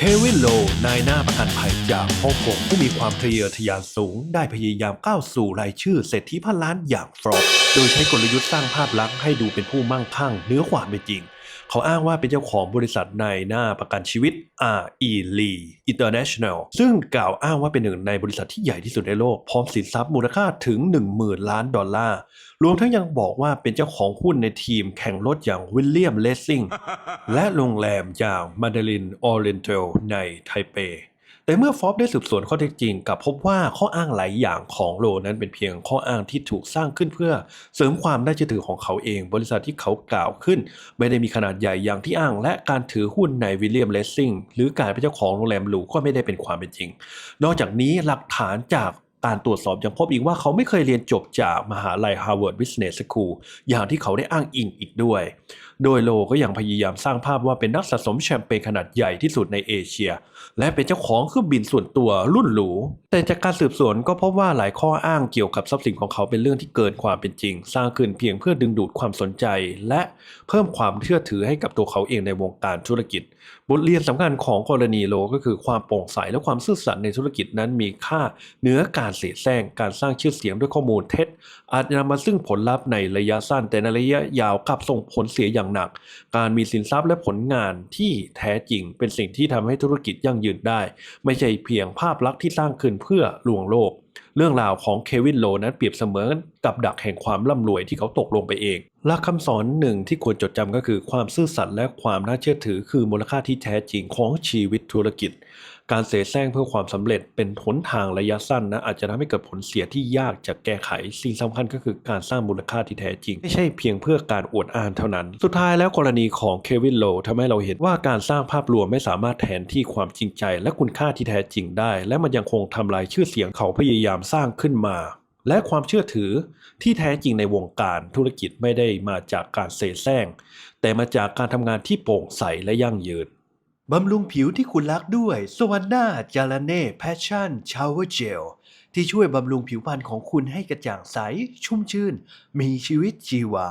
เควินโล นายหน้าประกันภัยจากฮ่องกงผู้มีความทะเยอทะยานสูง ได้พยายามก้าวสู่รายชื่อเศรษฐีพันล้านอย่างฟรอปโดยใช้กลยุทธ์สร้างภาพลักษณ์ให้ดูเป็นผู้มั่งคั่งเนื้อความเป็นจริง เขาอ้างว่าเป็นเจ้าของบริษัทในหน้าประกันชีวิต R.E. Lee International ซึ่งกล่าวอ้างว่าเป็นหนึ่งในบริษัทที่ใหญ่ที่สุดในโลก พร้อมสินทรัพย์มูลค่าถึง 10,000 ล้านดอลลาร์ รวมทั้งยังบอกว่าเป็นเจ้าของหุ้นในทีมแข่งรถอย่างวิลเลียมเลสซิงและโรงแรมอย่างมาดลินออเรนเทลในไทเป แต่เมื่อฟอบได้สืบสวนข้อเท็จจริงกับพบว่าข้ออ้างหลายอย่างของโลนั้นเป็นเพียงข้ออ้างที่ถูกสร้างขึ้นเพื่อเสริมความน่าเชื่อถือของเขาเอง บริษัทที่เขากล่าวขึ้น ไม่ได้มีขนาดใหญ่อย่างที่อ้าง และการถือหุ้นในวิลเลียมเลสซิงหรือการเป็นเจ้าของโรงแรมหรูก็ไม่ได้เป็นความเป็นจริง นอกจากนี้หลักฐานจากการตรวจสอบยังพบอีกว่าเขาไม่เคยเรียนจบจากมหาลัย Harvard Business School อย่างที่เขาได้อ้างอิงอีกด้วย โดยโลก็ยังพยายามสร้างภาพว่าเป็นนักสะสมแชมเปญขนาดใหญ่ที่สุดในเอเชีย และเป็นเจ้าของเครื่องบินส่วนตัวรุ่นหรู แต่จากการสืบสวนก็พบว่าหลายข้ออ้างเกี่ยวกับทรัพย์สินของเขาเป็นเรื่องที่เกินความเป็นจริง สร้างขึ้นเพียงเพื่อดึงดูดความสนใจ และเพิ่มความเชื่อถือให้กับตัวเขาเองในวงการธุรกิจ บทเรียนสำคัญของกรณีโลก็คือความโปร่งใสและความซื่อสัตย์ในธุรกิจนั้นมีค่าเหนือการเสแสร้งการสร้างชื่อเสียงด้วยข้อมูลเท็จ อาจนำมาซึ่งผลลัพธ์ในระยะสั้นแต่ในระยะยาวกลับส่งผลเสียอย่างหนัก การมีสินทรัพย์และผลงานที่แท้จริงเป็นสิ่งที่ทำให้ธุรกิจยั่งยืนได้ ไม่ใช่เพียงภาพลักษณ์ที่สร้างขึ้นเพื่อลวงโลก เรื่องราวของเควินโลนั้นเปรียบเสมือนกับดักแห่งความร่ำรวยที่เขาตกลงไปเองหลักคำสอนหนึ่งที่ควรจดจำก็คือความซื่อสัตย์และความน่าเชื่อถือคือมูลค่าที่แท้จริงของชีวิตธุรกิจ การเสแสร้งเพื่อความสำเร็จเป็นหนทางระยะสั้นนะอาจจะทำให้เกิดผลเสียที่ยากจะแก้ไข สิ่งสำคัญก็คือการสร้างมูลค่าที่แท้จริง ไม่ใช่เพียงเพื่อการอวดอ้างเท่านั้น สุดท้ายแล้วกรณีของเควินโลทำให้เราเห็นว่าการสร้างภาพรวมไม่สามารถแทนที่ความจริงใจ และคุณค่าที่แท้จริงได้ และมันยังคงทำลายชื่อเสียงเขาพยายามสร้างขึ้นมา และความเชื่อถือที่แท้จริงในวงการธุรกิจไม่ได้มาจากการเสแสร้ง แต่มาจากการทำงานที่โปร่งใสและยั่งยืนบำรุงผิวที่คุณรักด้วย สวันนาจา r าเน่แพชชั่นชาวเวอร์เจลที่ช่วยบำรุงผิวพรรณของคุณให้กระจ่างใส ชุ่มชื่น มีชีวิตชีวา